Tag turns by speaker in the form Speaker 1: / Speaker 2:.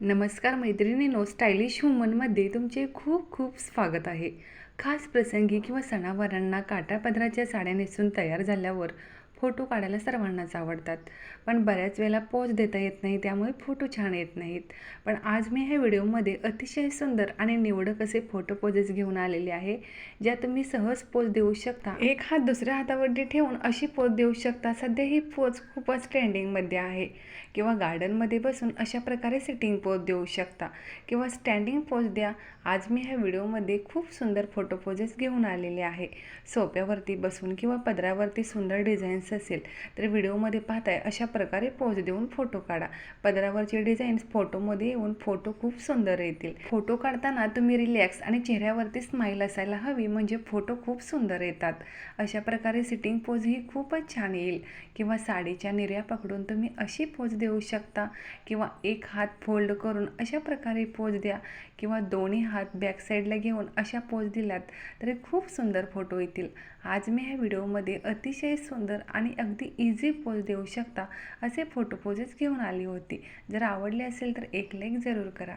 Speaker 1: नमस्कार मैत्रिणीनो स्टायलिश वुमनमध्ये तुमचे खूप खूप स्वागत आहे. खास प्रसंगी किंवा सणावारांना काटापदराच्या साड्या नेसून तयार झाल्यावर फोटो काढायला सर्वांनाच आवडतात. पण बऱ्याच वेळेला पोज देता येत नाही त्यामुळे फोटो छान येत नाहीत. पण आज मी ह्या व्हिडिओमध्ये अतिशय सुंदर आणि निवडक असे फोटो पोजेस घेऊन आलेले आहे ज्या तुम्ही सहज पोज देऊ शकता. एक हात दुसऱ्या हातावरती ठेवून अशी पोज देऊ शकता. सध्या ही पोज खूपच ट्रेंडिंगमध्ये आहे. किंवा गार्डनमध्ये बसून अशा प्रकारे सिटिंग पोज देऊ शकता. किंवा स्टँडिंग पोज द्या. आज मी ह्या व्हिडिओमध्ये खूप सुंदर फोटो पोजेस घेऊन आलेले आहे. सोप्यावरती बसून किंवा पदरावरती सुंदर डिझाईन्स असेल तर व्हिडिओमध्ये पाहताय अशा प्रकारे पोज देऊन फोटो काढा. पदरावरचे डिझाईन्स फोटोमध्ये येऊन फोटो खूप सुंदर येतील. फोटो काढताना तुम्ही रिलॅक्स आणि चेहऱ्यावरती स्माईल असायला हवी म्हणजे फोटो खूप सुंदर येतात. अशा प्रकारे सिटिंग पोज ही खूपच छान येईल. किंवा साडीच्या निर्या पकडून तुम्ही अशी पोज देऊ शकता. किंवा एक हात फोल्ड करून अशा प्रकारे पोज द्या. किंवा दोन्ही हात बॅक साईडला घेऊन अशा पोज दिल्यात तरी खूप सुंदर फोटो येतील. आज मी ह्या व्हिडिओमध्ये अतिशय सुंदर आणि अगदी इझी पोज देऊ शकता. असे फोटो पोजेस घेऊन आली होती. जर आवडले असेल तर एक लाईक जरूर करा.